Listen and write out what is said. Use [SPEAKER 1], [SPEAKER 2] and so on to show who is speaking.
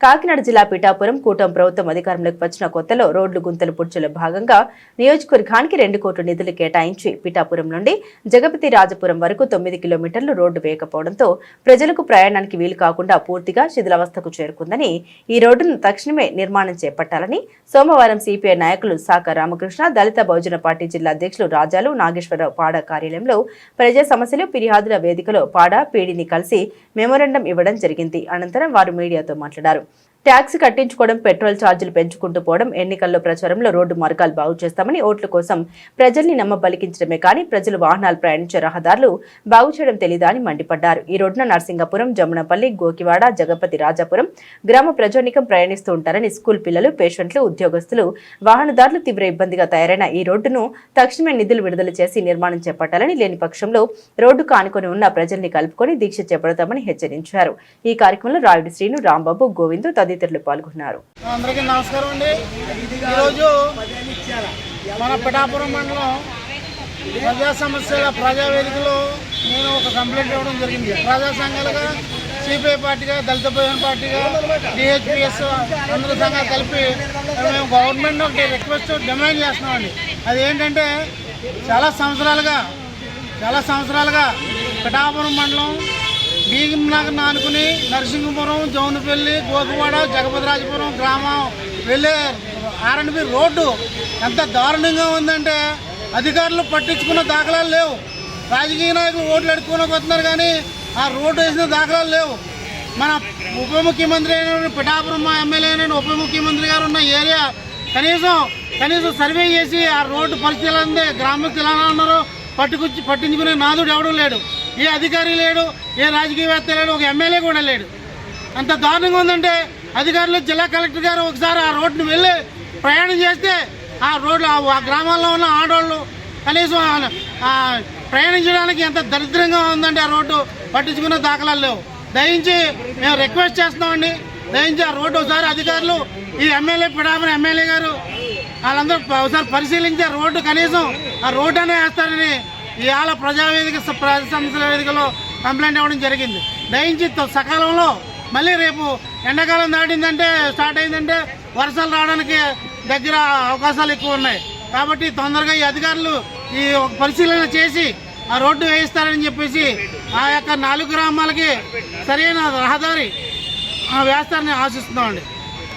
[SPEAKER 1] కాకినాడ జిల్లా పిఠాపురం కూటమి ప్రభుత్వం అధికారంలోకి వచ్చిన కొత్తలో రోడ్లు గుంతలు పుడ్చులో భాగంగా నియోజకవర్గానికి రెండు కోట్ల నిధులు కేటాయించి పిఠాపురం నుండి జగపతి రాజపురం వరకు తొమ్మిది కిలోమీటర్లు రోడ్డు వేయకపోవడంతో ప్రజలకు ప్రయాణానికి వీలు కాకుండా పూర్తిగా శిథిలావస్థకు చేరుకుందని ఈ రోడ్డును తక్షణమే నిర్మాణం చేపట్టాలని సోమవారం సిపిఐ నాయకులు సాక రామకృష్ణ దళిత బహుజన పార్టీ జిల్లా అధ్యక్షులు రాజాలు నాగేశ్వరరావు పాడ కార్యాలయంలో ప్రజా సమస్యలు ఫిర్యాదుల వేదికలో పాడ పీడిని కలిసి మెమోరండం ఇవ్వడం జరిగింది. అనంతరం వారు మీడియాతో మాట్లాడారు. ట్యాక్స్ కట్టించుకోవడం పెట్రోల్ ఛార్జీలు పెంచుకుంటూ పోవడం ఎన్నికల్లో ప్రచారంలో రోడ్డు మార్గాలు బాగు చేస్తామని ఓట్ల కోసం ప్రజల్ని నమ్మబలికించడమే కానీ ప్రజలు వాహనాలు ప్రయాణించే రహదారులు బాగు చేయడం తెలీదా అని మండిపడ్డారు. ఈ రోడ్డున నర్సింగపురం జమునపల్లి గోకివాడ జగపతి రాజాపురం గ్రామ ప్రజానికం ప్రయాణిస్తూ ఉంటారని స్కూల్ పిల్లలు పేషెంట్లు ఉద్యోగస్తులు వాహనదారులు తీవ్ర ఇబ్బందిగా తయారైన ఈ రోడ్డును తక్షణమే నిధులు విడుదల చేసి నిర్మాణం చేపట్టాలని లేని పక్షంలో రోడ్డు కానుకొని ఉన్న ప్రజల్ని కలుపుకొని దీక్ష చేపడతామని హెచ్చరించారు. ఈ కార్యక్రమంలో రాయుడు శ్రీను రాంబాబు గోవిందు తదితరులు పాల్గొన్నారు.
[SPEAKER 2] అందరికీ నమస్కారం అండి. ఈరోజు మన పిఠాపురం మండలం ప్రజా సమస్యల ప్రజా వేదికలో నేను ఒక కంప్లైంట్ ఇవ్వడం జరిగింది. ప్రజా సంఘాలుగా సిపిఐ పార్టీగా దళిత భోజన పార్టీగా డిహెచ్పిఎస్ అందరి సంఘాలు కలిపి మేము గవర్నమెంట్ ఒకటి రిక్వెస్ట్ డిమాండ్ చేస్తున్నామండి. అది ఏంటంటే చాలా సంవత్సరాలుగా చాలా సంవత్సరాలుగా పిఠాపురం మండలం భీమనగర్ ఆనుకుని నరసింహపురం జౌనపల్లి గోకువాడ జగపతిరాజపురం గ్రామం వెళ్ళే ఆర్ఎండ్బి రోడ్డు ఎంత దారుణంగా ఉందంటే అధికారులు పట్టించుకున్న దాఖలాలు లేవు. రాజకీయ నాయకులు ఓట్లు అడుక్కుని పోతున్నారు కానీ ఆ రోడ్డు వేసిన దాఖలాలు లేవు. మన ఉప ముఖ్యమంత్రి అయిన పిఠాపురం మా ఎమ్మెల్యే అయిన ఉప ముఖ్యమంత్రి గారు ఉన్న ఏరియా కనీసం కనీసం సర్వే చేసి ఆ రోడ్డు పరిస్థితి ఎలా ఉంది గ్రామస్తులు ఎలా ఉన్నారు పట్టుకొచ్చి పట్టించుకునే నాదుడు ఎవడూ లేడు. ఏ అధికారి లేడు ఏ రాజకీయవేత్త లేడు ఒక ఎమ్మెల్యే కూడా లేడు. అంత దారుణంగా ఉందంటే అధికారులు జిల్లా కలెక్టర్ గారు ఒకసారి ఆ రోడ్డును వెళ్ళి ప్రయాణం చేస్తే ఆ రోడ్లు ఆ- గ్రామాల్లో ఉన్న ఆడవాళ్ళు కనీసం ప్రయాణించడానికి ఎంత దరిద్రంగా ఉందంటే ఆ రోడ్డు పట్టించుకున్న దాఖలాలు లేవు. దయించి మేము రిక్వెస్ట్ చేస్తున్నామండి. దయించి ఆ రోడ్డు ఒకసారి అధికారులు ఈ ఎమ్మెల్యే పిడామని ఎమ్మెల్యే గారు వాళ్ళందరూ ఒకసారి పరిశీలించి ఆ రోడ్డు కనీసం ఆ రోడ్డు అనే వేస్తారని ఇవాళ ప్రజావేదిక ప్రజాసంస్థల వేదికలో కంప్లైంట్ ఇవ్వడం జరిగింది. దయించి త- సకాలంలో మళ్ళీ రేపు ఎండాకాలం దాటిందంటే స్టార్ట్ అయిందంటే వర్షాలు రావడానికి దగ్గర అవకాశాలు ఎక్కువ ఉన్నాయి. కాబట్టి తొందరగా ఈ అధికారులు ఈ పరిశీలన చేసి ఆ రోడ్డు వేయిస్తారని చెప్పేసి ఆ యొక్క నాలుగు గ్రామాలకి సరైన రహదారి ఆ, వేస్తారని ఆశిస్తున్నామండి.